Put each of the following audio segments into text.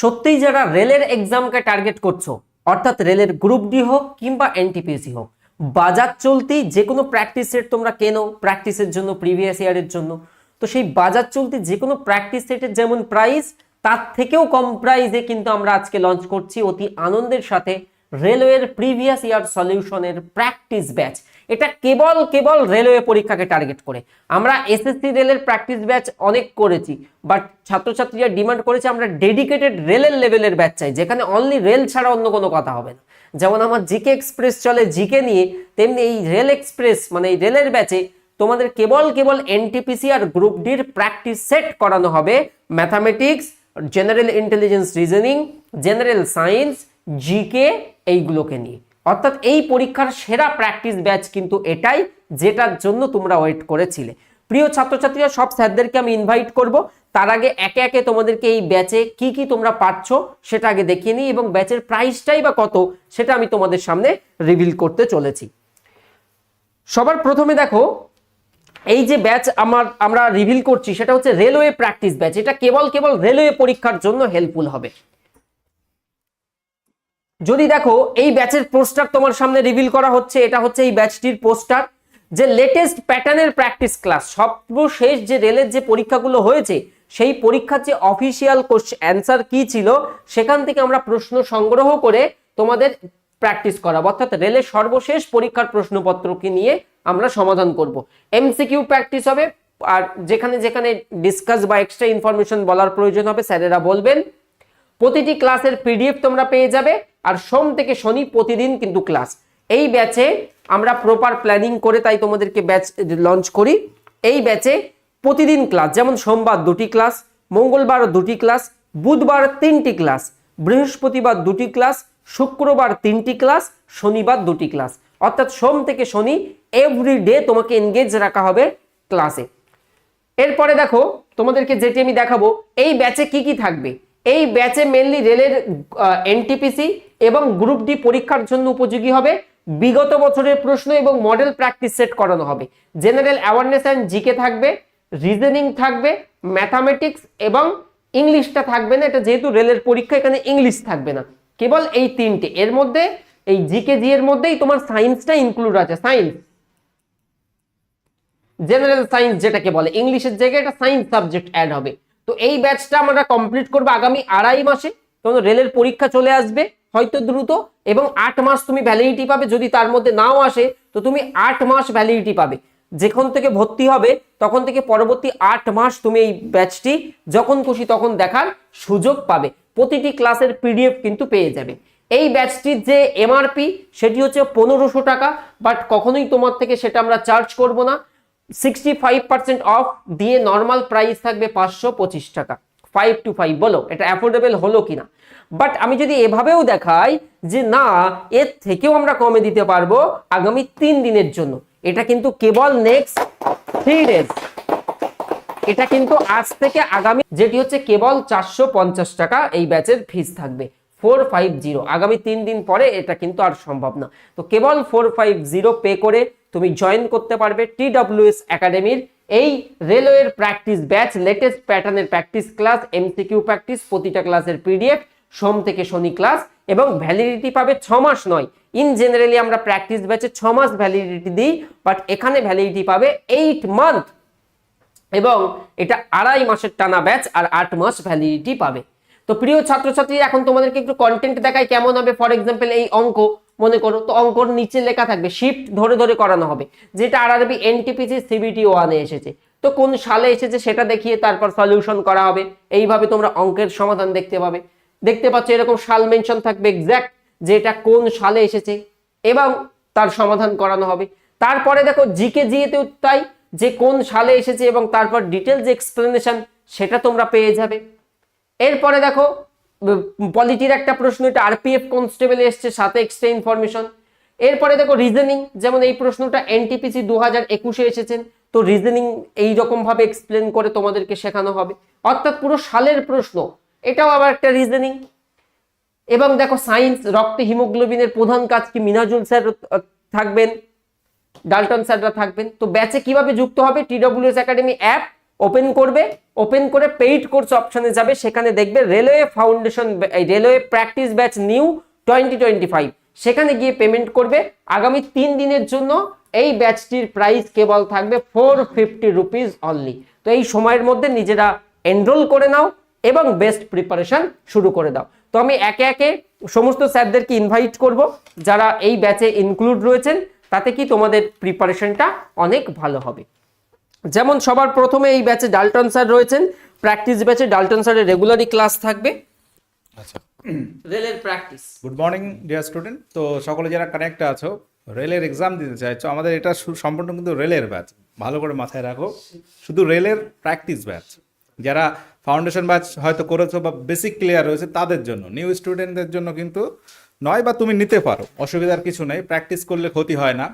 সত্যিই যারা রেলের এক্সামকে টার্গেট করছ, অর্থাৎ রেলের গ্রুপ ডি হোক কিংবা এনটিপিসি হোক, বাজার চলতি যে কোনো প্র্যাকটিস সেট তোমরা কেনো প্র্যাকটিসের জন্য প্রিভিয়াস ইয়ারের জন্য। তো সেই বাজার চলতি যে কোনো প্র্যাকটিস সেটের যেমন প্রাইস তার থেকেও কম প্রাইসে কিন্তু আমরা আজকে লঞ্চ করছি অতি আনন্দের সাথে। রেলওয়ের প্রিভিয়াস ইয়ার সলিউশনের প্র্যাকটিস ব্যাচ। এটা কেবল কেবল রেলওয়ে পরীক্ষাকে টার্গেট করে। আমরা এসএসসি রেলের প্র্যাকটিস ব্যাচ অনেক করেছি, বাট ছাত্রছাত্রীরা ডিমান্ড করেছে আমরা ডেডিকেটেড রেলের লেভেলের ব্যাচ চাই, যেখানে অনলি রেল ছাড়া অন্য কোনো কথা হবে না। যেমন আমার জিকে এক্সপ্রেস চলে জিকে নিয়ে, তেমনি এই রেল এক্সপ্রেস মানে এই রেলের ব্যাচে তোমাদের কেবল কেবল এনটিপিসি আর গ্রুপ ডির প্র্যাকটিস সেট করানো হবে। Mathematics, general intelligence reasoning, general science, GK এইগুলোকে নিয়ে। অর্থাৎ এই পরীক্ষার সেরা প্র্যাকটিস ব্যাচ কিন্তু এটাই যেটার জন্য তোমরা ওয়েট করেছিলে। প্রিয় ছাত্রছাত্রীরা, সব স্যারদেরকে আমি ইনভাইট করব। তার আগে একে একে তোমাদেরকে এই ব্যাচে কি কি তোমরা পাচ্ছ সেটা আগে দেখিয়ে নিই এবং ব্যাচের প্রাইসটাই বা কত সেটা আমি তোমাদের সামনে রিভিল করতে চলেছি। সবার প্রথমে দেখো, এই যে ব্যাচ আমার, আমরা রিভিল করছি সেটা হচ্ছে রেলওয়ে প্র্যাকটিস ব্যাচ এটা কেবল কেবল রেলওয়ে পরীক্ষার জন্য হেল্পফুল হবে। যদি দেখো, এই ব্যাচের পোস্টার তোমার সামনে রিভিল করা হচ্ছে, এটা হচ্ছে এই ব্যাচটির পোস্টার যে লেটেস্ট প্যাটার্নের প্র্যাকটিস ক্লাস সর্বশেষ যে রেলের যে পরীক্ষাগুলো হয়েছে, সেই পরীক্ষার যে অফিসিয়াল অ্যান্সার কি ছিল, সেখান থেকে আমরা প্রশ্ন সংগ্রহ করে তোমাদের প্র্যাকটিস করাবো। অর্থাৎ রেলের সর্বশেষ পরীক্ষার প্রশ্নপত্রকে নিয়ে আমরা সমাধান করব। এমসিকিউ প্র্যাকটিস হবে, আর যেখানে যেখানে ডিসকাস বা এক্সট্রা ইনফরমেশন বলার প্রয়োজন হবে, স্যারেরা বলবেন। প্রতিটি ক্লাসের পিডিএফ তোমরা পেয়ে যাবে। আর সোম থেকে শনি প্রতিদিন কিন্তু ক্লাস। এই ব্যাচে আমরা প্রপার প্ল্যানিং করে তাই তোমাদেরকে ব্যাচ লঞ্চ করি। এই ব্যাচে প্রতিদিন ক্লাস যেমন সোমবার দুটি ক্লাস মঙ্গলবার দুটি ক্লাস বুধবার তিনটি ক্লাস বৃহস্পতিবার দুটি ক্লাস শুক্রবার তিনটি ক্লাস শনিবার দুটি ক্লাস অর্থাৎ সোম থেকে শনি এভরি ডে তোমাকে এনগেজ রাখা হবে ক্লাসে এরপরে দেখো, তোমাদেরকে যেটি আমি দেখাবো, এই ব্যাচে কি কি থাকবে? এই ব্যাচে মেনলি রেলের এনটিপিসি এবং গ্রুপ ডি পরীক্ষার জন্য উপযোগী হবে। বিগত বছরের প্রশ্ন এবং মডেল প্র্যাকটিস সেট করানো হবে। জেনারেল অ্যাওয়ারনেস অ্যান্ড জিকে থাকবে রিজনিং থাকবে ম্যাথামেটিক্স এবং ইংলিশটা থাকবে না। এটা যেহেতু রেলের পরীক্ষা, এখানে ইংলিশ থাকবে না। কেবল এই তিনটে। এর মধ্যে, এই জিকে জি এর মধ্যেই তোমার সায়েন্সটা ইনক্লুড আছে। সায়েন্স জেনারেল সায়েন্স যেটাকে বলে। ইংলিশের জায়গায় এটা সায়েন্স সাবজেক্ট অ্যাড হবে। তো এই ব্যাচটা আমরা কমপ্লিট করব আগামী আড়াই মাসে। তোমাদের রেলের পরীক্ষা চলে আসবে হয়তো দ্রুত এবং আট মাস তুমি ভ্যালিডিটি পাবে। যদি তার মধ্যে নাও আসে, তো তুমি আট মাস ভ্যালিডিটি পাবে। যেখান থেকে ভর্তি হবে, তখন থেকে পরবর্তী আট মাস তুমি এই ব্যাচটি যখন খুশি তখন দেখার সুযোগ পাবে। প্রতিটি ক্লাসের পিডিএফ কিন্তু পেয়ে যাবে। এই ব্যাচটির যে এমআরপি সেটি হচ্ছে পনেরোশো টাকা বাট কখনোই তোমার থেকে সেটা আমরা চার্জ করব না। সিক্সটি ফাইভ পার্সেন্ট অফ দিয়ে নর্মাল প্রাইস থাকবে পাঁচশো পঁচিশ টাকা। ফাইভ টু ফাইভ বলো, এটা অ্যাফোর্ডেবল হলো কিনা। বাট আমি যদি এভাবেও দেখাই যে না, এর থেকেও আমরা কমে দিতে পারব আগামী তিন দিনের জন্য। এটা কিন্তু কেবল নেক্সট থ্রি ডেজ এটা কিন্তু আজ থেকে আগামী, যেটি হচ্ছে কেবল চারশো পঞ্চাশ টাকা, এই ব্যাচের ফিস থাকবে। ফোর ফাইভ জিরো আগামী তিন দিন পরে এটা কিন্তু আর সম্ভব না। তো কেবল ফোর ফাইভ জিরো পে করে তুমি জয়েন করতে পারবে টি ডাব্লিউএস একাডেমির এই রেলওয়ের প্র্যাকটিস ব্যাচ লেটেস্ট প্যাটার্নের প্র্যাকটিস ক্লাস এমসিকিউ প্র্যাকটিস প্রতিটা ক্লাসের পিডিএফ সোম থেকে শনি ক্লাস এবং ভ্যালিডিটি পাবে ছ মাস নয়। ইন জেনারেলি আমরা প্র্যাকটিস ব্যাচে ছ মাস ভ্যালিডিটি দিই বাট এখানে ভ্যালিডিটি পাবে এইট মান্থ এবং এটা আড়াই মাসের টানা ব্যাচ আর আট মাস ভ্যালিডিটি পাবে। তো প্রিয় ছাত্রছাত্রী, এখন তোমাদেরকে একটু কন্টেন্ট দেখায় কেমন হবে। ফর এক্সাম্পল এই অঙ্ক মনে করো, তো অঙ্কর নিচে লেখা থাকবে শিফট ধরে ধরে করানো হবে, যেটা আর আরবি এনটিপিসি সিবিটি ওয়ানে এসেছে। তো কোন সালে এসেছে সেটা দেখিয়ে তারপর সলিউশন করা হবে। এইভাবে তোমরা অঙ্কের সমাধান দেখতে পাবে। দেখতে পাচ্ছ এরকম সাল মেনশন থাকবে এক্স্যাক্ট যে এটা কোন সালে এসেছে, এবং তার সমাধান করানো হবে। তারপরে দেখো জিকে জিএতেও তাই, যে কোন সালে এসেছে এবং তারপর ডিটেলস এক্সপ্লেনেশন সেটা তোমরা পেয়ে যাবে। এরপরে দেখো পলিটির একটা প্রশ্ন, এটা আরপিএফ কনস্টেবল এসছে, সাথে এক্সট্রা ইনফরমেশন এরপরে দেখো রিজনিং যেমন এই প্রশ্নটা এনটিপিসি দু হাজার একুশে এসেছেন, তো রিজনিং এইরকম ভাবে এক্সপ্লেন করে তোমাদেরকে শেখানো হবে। অর্থাৎ পুরো সালের প্রশ্ন, এটাও আবার একটা রিজনিং এবং দেখো সায়েন্স রক্তে হিমোগ্লোবিনের প্রধান কাজ কি? মিনাজুল স্যার থাকবেন, ডালটন স্যাররা থাকবেন। তো ব্যাচে কীভাবে যুক্ত হবে? টিডব্লিউএস একাডেমি অ্যাপ ওপেন করবে ওপেন করে পেইড কোর্স অপশনে যাবে, সেখানে দেখবে railway foundation railway practice batch new twenty twenty five সেখানে গিয়ে পেমেন্ট করবে। আগামী তিন দিনের জন্য এই ব্যাচটির প্রাইস কেবল থাকবে ফোর ফিফটি রুপিস অনলি তো এই সময়ের মধ্যে নিজেরা এনরোল করে নাও এবং বেস্ট প্রিপারেশন শুরু করে দাও। তো আমি একে একে সমস্ত স্যারদেরকে ইনভাইট করব, যারা এই ব্যাচে ইনক্লুড রয়েছেন, তাতে কি তোমাদের প্রিপারেশনটা অনেক ভালো হবে। যেমন সবার প্রথমে এই ব্যাচে ডালটন স্যার রয়েছেন প্র্যাকটিস ব্যাচে ডালটন স্যারের রেগুলারই ক্লাস থাকবে। আচ্ছা। রেলের practice. Good morning dear student তো সকলে যারা কানেক্ট আছো রেলের এক্সাম দিতে চাইছো আমাদের এটা সম্পূর্ণ কিন্তু রেলের ব্যাচ ভালো করে মাথায় রাখো শুধু রেলের প্র্যাকটিস ব্যাচ যারা ফাউন্ডেশন ব্যাচ হয়তো করেছ বা বেসিক ক্লিয়ার রয়েছে তাদের জন্য নিউ স্টুডেন্টদের জন্য কিন্তু নয় বা তুমি নিতে পারো অসুবিধার কিছু নেই। প্র্যাকটিস করলে ক্ষতি হয় না।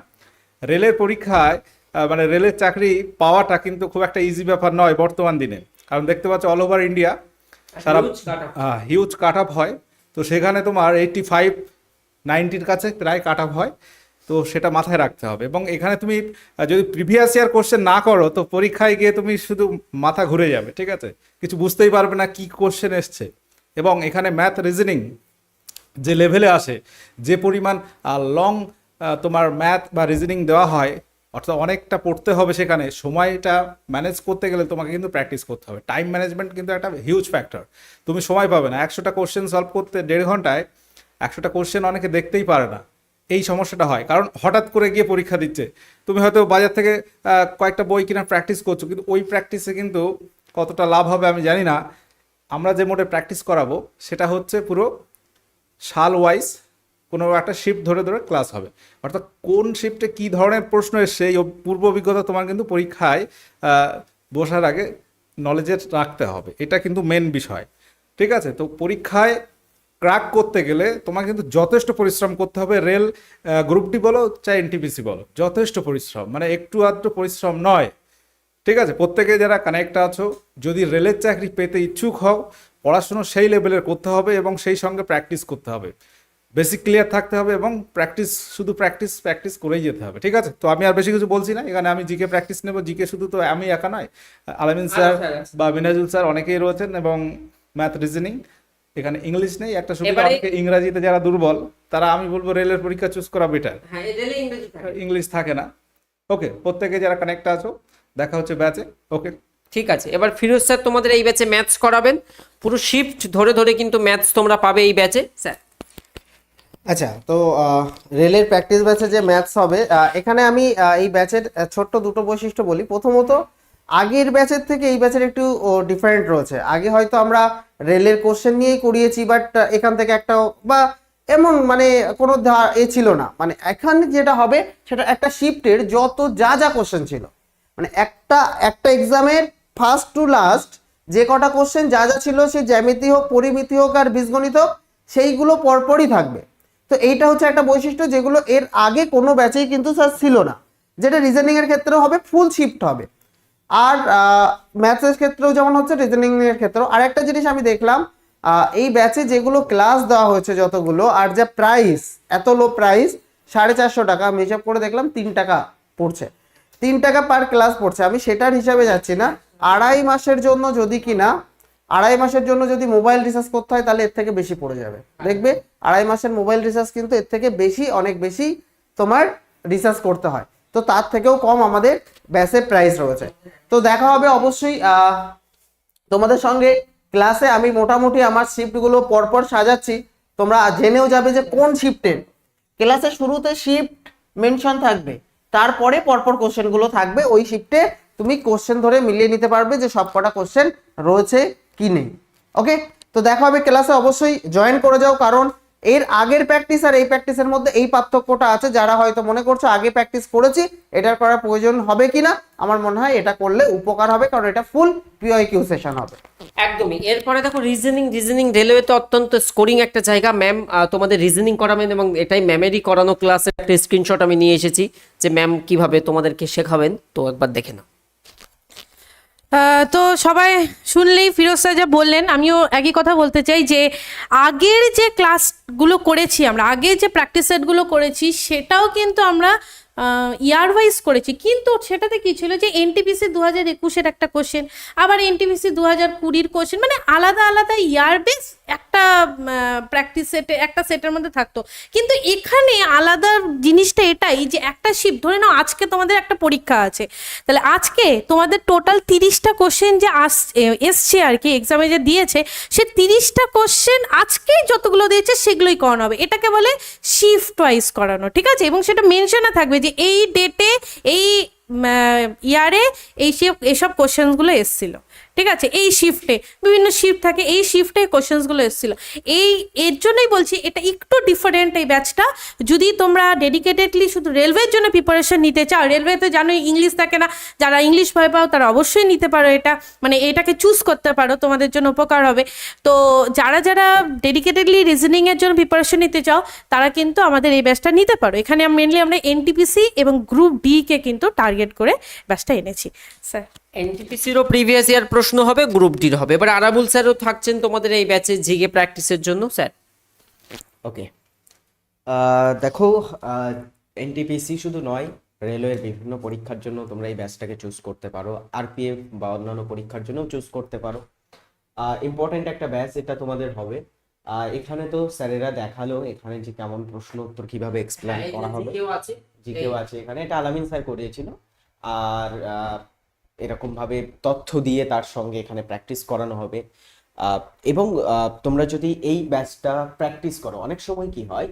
রেলের পরীক্ষায় মানে রেলের চাকরি পাওয়াটা কিন্তু খুব একটা ইজি ব্যাপার নয় বর্তমান দিনে। কারণ দেখতে পাচ্ছ অল ওভার ইন্ডিয়া সারা cut-off। হিউজ কাট আপ হয়। তো সেখানে তোমার এইটটি ফাইভ নাইনটির কাছে প্রায় কাট আপ হয়। তো সেটা মাথায় রাখতে হবে। এবং এখানে তুমি যদি প্রিভিয়াস ইয়ার কোশ্চেন না করো তো পরীক্ষায় গিয়ে তুমি শুধু মাথা ঘুরে যাবে ঠিক আছে? কিছু বুঝতেই পারবে না কি কোশ্চেন এসছে। এবং এখানে ম্যাথ রিজনিং যে লেভেলে আসে যে পরিমাণ লং তোমার ম্যাথ বা রিজনিং দেওয়া হয় অর্থাৎ অনেকটা পড়তে হবে সেখানে। সময়টা ম্যানেজ করতে গেলে তোমাকে কিন্তু প্র্যাকটিস করতে হবে। টাইম ম্যানেজমেন্ট কিন্তু একটা হিউজ ফ্যাক্টর তুমি সময় পাবে না। একশোটা কোশ্চেন সলভ করতে দেড় ঘন্টায় একশোটা কোশ্চেন অনেকে দেখতেই পারে না। এই সমস্যাটা হয়। কারণ হঠাৎ করে গিয়ে পরীক্ষা দিচ্ছে। তুমি হয়তো বাজার থেকে কয়েকটা বই কিনা প্র্যাকটিস করছ, কিন্তু ওই প্র্যাকটিসে কিন্তু কতটা লাভ হবে আমি জানি না। আমরা যে মোটে প্র্যাকটিস করাবো, সেটা হচ্ছে পুরো সাল ওয়াইজ কোনো একটা শিফট ধরে ধরে ক্লাস হবে। অর্থাৎ কোন শিফটে কী ধরনের প্রশ্ন এসছে, এই পূর্ব অভিজ্ঞতা তোমার কিন্তু পরীক্ষায় বসার আগে নলেজের রাখতে হবে। এটা কিন্তু মেন বিষয়। ঠিক আছে? তো পরীক্ষায় ক্র্যাক করতে গেলে তোমাকে কিন্তু যথেষ্ট পরিশ্রম করতে হবে। রেল গ্রুপটি বলো, চাই এনটিপিসি বলো। যথেষ্ট পরিশ্রম। মানে একটু আধটু পরিশ্রম নয়। ঠিক আছে? প্রত্যেকে যারা কানেক্ট আছো, যদি রেলের চাকরি পেতে ইচ্ছুক হও, পড়াশুনো সেই লেভেলের করতে হবে এবং সেই সঙ্গে প্র্যাকটিস করতে হবে। বেসিক ক্লিয়ার থাকতে হবে এবং প্র্যাকটিস শুধু প্র্যাকটিস প্র্যাকটিস করেই যেতে হবে ঠিক আছে? তো আমি আর বেশি কিছু বলছি না এখানে আমি জিকে প্র্যাকটিস নেব। জিকে শুধু তো আমি একা নয় আলামিন স্যার বা মিনাজুল স্যার অনেকেই রয়েছেন এবং ম্যাথ রিজনিং এখানে ইংলিশ নেই একটা সুবিধা অনেকে ইংরাজিতে যারা দুর্বল তারা আমি বলব রেলের পরীক্ষা চুজ করা বেটার হ্যাঁ। ইংলিশ থাকে। না। ওকে প্রত্যেকে যারা কানেক্ট আছো দেখা হচ্ছে ব্যাচে ওকে ঠিক আছে এবার ফিরোজ স্যার তোমাদের এই ব্যাচে ম্যাথস করাবেন। পুরো শিফট ধরে ধরে কিন্তু ম্যাথস তোমরা পাবে এই ব্যাচে স্যার। আচ্ছা তো রেলের প্র্যাকটিস ব্যাচে যে ম্যাথস হবে এখানে আমি এই ব্যাচের ছোট্ট দুটো বৈশিষ্ট্য বলি। প্রথমত, আগের ব্যাচের থেকে এই ব্যাচের একটু ডিফারেন্ট রয়েছে। আগে হয়তো আমরা রেলের কোশ্চেন নিয়েই করিয়েছি বাট এখান থেকে একটা বা এমন মানে কোনো এ ছিল না। মানে এখানে যেটা হবে, সেটা একটা শিফটের যত যা যা কোশ্চেন ছিল। মানে একটা একটা এক্সামের ফার্স্ট টু লাস্ট যে কটা কোশ্চেন যা যা ছিল, সে জ্যামিতি হোক, পরিমিতি হোক, আর বীজগণিত হোক, সেইগুলো পরপরই থাকবে। তো এইটা হচ্ছে একটা বৈশিষ্ট্য যেগুলো এর আগে কোনো ব্যাচেই কিন্তু স্যার ছিল না। যেটা রিজনিং এর ক্ষেত্রেও হবে ফুল শিফট হবে। আর ম্যাথসের ক্ষেত্রেও যেমন হচ্ছে রিজনিং এর ক্ষেত্রেও। আর একটা জিনিস আমি দেখলাম এই ব্যাচে যেগুলো ক্লাস দেওয়া হয়েছে যতগুলো, আর যা প্রাইস এত লো প্রাইস সাড়ে চারশো টাকা, আমি হিসাব করে দেখলাম তিন টাকা পড়ছে। তিন টাকা পার ক্লাস পড়ছে। আমি সেটার হিসাবে যাচ্ছি না। আড়াই মাসের জন্য যদি কিনা আড়াই মাসের জন্য যদি মোবাইল রিচার্জ করতে হয়, তাহলে এর থেকে বেশি পড়ে যাবে। দেখবে? আড়াই মাসের মোবাইল রিচার্জ কিন্তু এর থেকে বেশি, অনেক বেশি তোমার রিচার্জ করতে হয়। তো তার থেকেও কম আমাদের ব্যাসের প্রাইস রয়েছে। তো দেখা হবে অবশ্যই তোমাদের সঙ্গে ক্লাসে আমি মোটামুটি আমার শিফটগুলো পরপর সাজাচ্ছি। তোমরা জেনেও যাবে যে কোন শিফটের ক্লাসের শুরুতে শিফট মেনশন থাকবে। তারপরে পরপর কোশ্চেনগুলো থাকবে। ওই শিফটে তুমি কোশ্চেন ধরে মিলিয়ে নিতে পারবে যে সব কটা কোশ্চেন রয়েছে কি নেই? ওকে তো দেখা হবে ক্লাসে অবশ্যই জয়েন করে যাও, কারণ এর আগের প্র্যাকটিস আর এই প্র্যাকটিসের মধ্যে এই পার্থক্যটা আছে। যারা হয়তো মনে করছ, আগে প্র্যাকটিস করেছি, এটার করার প্রয়োজন হবে কিনা? আমার মনে হয় এটা করলে উপকার হবে, কারণ এটা ফুল পিওইকিউ সেশন হবে। একদমই। এরপরে দেখো রিজনিং রিজনিং রেলওয়ে তো অত্যন্ত স্কোরিং একটা জায়গা। ম্যাম তোমাদের রিজনিং করাবেন এবং এটাই ম্যামেরই করানো ক্লাসের একটা স্ক্রিনশট আমি নিয়ে এসেছি, যে ম্যাম কীভাবে তোমাদেরকে শেখাবেন। তো একবার দেখে নাও। তো সবাই শুনলেই ফিরোজ যা বললেন, আমিও একই কথা বলতে চাই যে আগের যে ক্লাসগুলো করেছি আমরা, আগের যে প্র্যাকটিস সেটগুলো করেছি, সেটাও কিন্তু আমরা ইয়ার ওয়াইজ করেছি। কিন্তু সেটাতে কী ছিল যে এনটিপিসি দু হাজার একুশের একটা কোশ্চেন আবার এনটিপিসি দু হাজার কুড়ির কোশ্চেন মানে আলাদা আলাদা ইয়ার বেস একটা প্র্যাকটিস সেটে একটা সেটের মধ্যে থাকতো। কিন্তু এখানে আলাদা জিনিসটা এটাই যে একটা শিফট ধরে নাও আজকে তোমাদের একটা পরীক্ষা আছে। তাহলে আজকে তোমাদের টোটাল তিরিশটা কোশ্চেন যে আস এসছে আর কি এক্সামে যে দিয়েছে, সে তিরিশটা কোশ্চেন আজকেই যতগুলো দিয়েছে, সেগুলোই করানো হবে। এটাকে বলে শিফট ওয়াইজ করানো, ঠিক আছে? এবং সেটা মেনশনে থাকবে যে এই ডেটে এই ইয়ারে এই সব- এসব কোশ্চেন্সগুলো এসছিল। ঠিক আছে? এই শিফটে বিভিন্ন শিফট থাকে, এই শিফটে কোশ্চেন্সগুলো এসেছিল। এই, এর জন্যই বলছি, এটা একটু ডিফারেন্ট এই ব্যাচটা যদি তোমরা ডেডিকেটেডলি শুধু রেলওয়ের জন্য প্রিপারেশন নিতে চাও রেলওয়েতে জানোই ইংলিশ থাকে না, যারা ইংলিশ ভয় পাও তারা অবশ্যই নিতে পারো এটা। মানে এটাকে চুজ করতে পারো, তোমাদের জন্য উপকার হবে। তো যারা যারা ডেডিকেটেডলি রিজনিংয়ের জন্য প্রিপারেশন নিতে চাও, তারা কিন্তু আমাদের এই ব্যাচটা নিতে পারো। এখানে মেনলি আমরা এনটিপিসি এবং গ্রুপ ডিকে কিন্তু টার্গেট করে ব্যাচটা এনেছি। স্যার এনটিপিসিরও প্রিভিয়াস ইয়ার প্রশ্ন হবে গ্রুপ ডির হবে। এবার আরাবুল স্যারও থাকছেন তোমাদের এই ব্যাচে জিগে প্র্যাকটিসের জন্য স্যার ওকে আহ, দেখো এনটিপিসি শুধু নয় রেলওয়ের বিভিন্ন পরীক্ষার জন্য তোমরা এই ব্যাচটাকে চুজ করতে পারো। আরপিএফ বা অন্যান্য পরীক্ষার জন্য চুজ করতে পারো। ইম্পর্টেন্ট একটা ব্যাচ এটা তোমাদের হবে। এখানে তো স্যারেরা দেখাল এখানে যে কেমন প্রশ্ন উত্তর কীভাবে এক্সপ্লেন করা হবে। আছে। জিকেও আছে এখানে। এটা আলামিন স্যার করিয়েছিল। আর আহ, এরকম ভাবে তথ্য দিয়ে তার সঙ্গে এখানে প্র্যাকটিস করানো হবে। আহ, এবং আহ, তোমরা যদি এই ব্যাচটা প্র্যাকটিস করো অনেক সময় কি হয়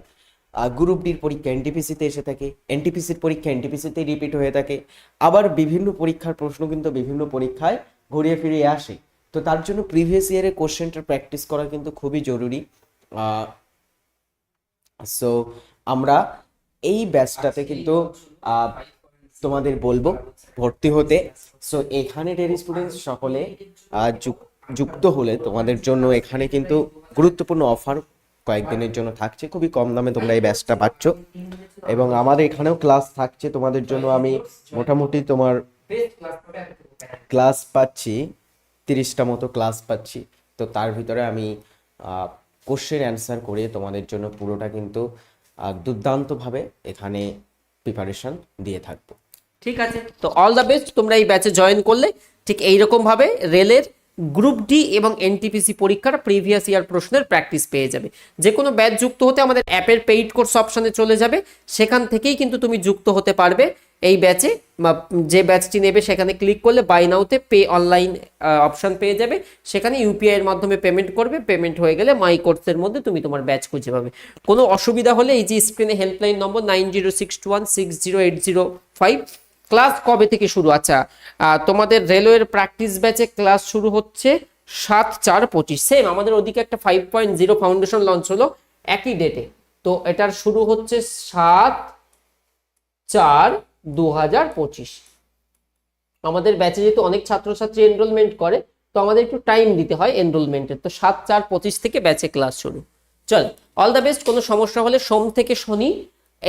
গ্রুপ ডির পরীক্ষা এনটিপিসিতে এসে থাকে এনটিপিসির পরীক্ষা এনটিপিসিতে রিপিট হয়ে থাকে আবার বিভিন্ন পরীক্ষার প্রশ্ন কিন্তু বিভিন্ন পরীক্ষায় ঘুরিয়ে ফিরিয়ে আসে। তো তার জন্য প্রিভিয়াস ইয়ারের কোশ্চেনটা প্র্যাকটিস করা কিন্তু খুবই জরুরি। সো আমরা এই ব্যাচটাতে কিন্তু তোমাদের বলব, ভর্তি হতে। সো এখানে ডেরি স্টুডেন্টস সকলে যুক্ত হলে তোমাদের জন্য এখানে কিন্তু গুরুত্বপূর্ণ অফার কয়েকদিনের জন্য থাকছে। খুবই কম দামে তোমরা এই ব্যাচটা পাচ্ছ। এবং আমাদের এখানেও ক্লাস থাকছে। তোমাদের জন্য আমি মোটামুটি তোমার ক্লাস পাচ্ছি, তিরিশটা মতো ক্লাস পাচ্ছি। তো তার ভিতরে আমি কোশ্চেন অ্যান্সার করে তোমাদের জন্য পুরোটা কিন্তু দুর্দান্তভাবে এখানে প্রিপারেশন দিয়ে থাকব। ঠিক আছে? তো অল দ্য বেস্ট তোমরা এই ব্যাচে জয়েন করলে। ঠিক এইরকম ভাবে রেলের গ্রুপ ডি এবং এনটিপিসি পরীক্ষার প্রিভিয়াস ইয়ার প্রশ্নের প্র্যাকটিস পেয়ে যাবে। যে কোনো ব্যাচ যুক্ত হতে আমাদের অ্যাপের পেইড কোর্স অপশানে চলে যাবে। সেখান থেকেই কিন্তু তুমি যুক্ত হতে পারবে এই ব্যাচে যে ব্যাচটি নেবে সেখানে ক্লিক করলে বাই নাওতে পে অনলাইন অপশন পেয়ে যাবে। সেখানে ইউপিআই এর মাধ্যমে পেমেন্ট করবে। পেমেন্ট হয়ে গেলে মাই কোর্সের মধ্যে তুমি তোমার ব্যাচ খুঁজে পাবে। কোনো অসুবিধা হলে এই যে স্ক্রিনে helpline number nine zero six two one six zero eight zero five class কবে থেকে শুরু? আচ্ছা তোমাদের রেলওয়ের প্র্যাকটিস ব্যাচে ক্লাস শুরু হচ্ছে সাত চার পঁচিশ। সেম আমাদের ওদিকে একটা five point zero foundation launch হলো একই ডেটে তো এটার শুরু হচ্ছে সাত চার দু হাজার পঁচিশ। আমাদের ব্যাচে যেহেতু অনেক ছাত্রছাত্রী এনরোলমেন্ট করে, তো আমাদের একটু টাইম দিতে হয় এনরোলমেন্টের তো সাত চার পঁচিশ থেকে ব্যাচে ক্লাস শুরু। চল অল দ্য বেস্ট কোনো সমস্যা হলে সোম থেকে শনি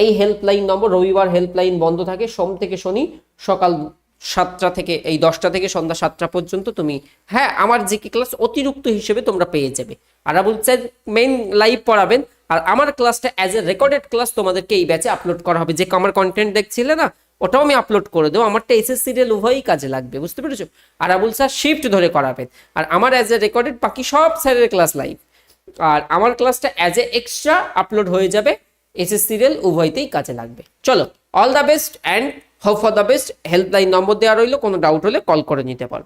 এই হেল্পলাইন নম্বর রবিবার হেল্পলাইন বন্ধ থাকে। সোম থেকে শনি সকাল সাতটা থেকে, এই দশটা থেকে সন্ধ্যা সাতটা পর্যন্ত তুমি হ্যাঁ আমার জিকে ক্লাস অতিরিক্ত হিসেবে তোমরা পেয়ে যাবে। আরাবুল স্যার মেইন লাইভ পড়াবেন, আর আমার ক্লাসটা অ্যাজ এ রেকর্ডেড ক্লাস তোমাদেরকে এই ব্যাচে আপলোড করা হবে। যে আমার কন্টেন্ট দেখছিলে না, ওটাও আমি আপলোড করে দেবো। আমারটা এসএস সিরিয়াল উভয়ই কাজে লাগবে, বুঝতে পেরেছ? আর আবুল স্যার শিফট ধরে করাবেন। আর আমার অ্যাজ এ রেকর্ডেড বাকি সব স্যারের ক্লাস লাইভ আর আমার ক্লাসটা অ্যাজ এ এক্সট্রা আপলোড হয়ে যাবে। এসএস সিরিয়াল উভয়তেই কাজে লাগবে। চলো all the best and hope for the best helpline number দেওয়া রইল, কোনো ডাউট হলে কল করে নিতে পারো।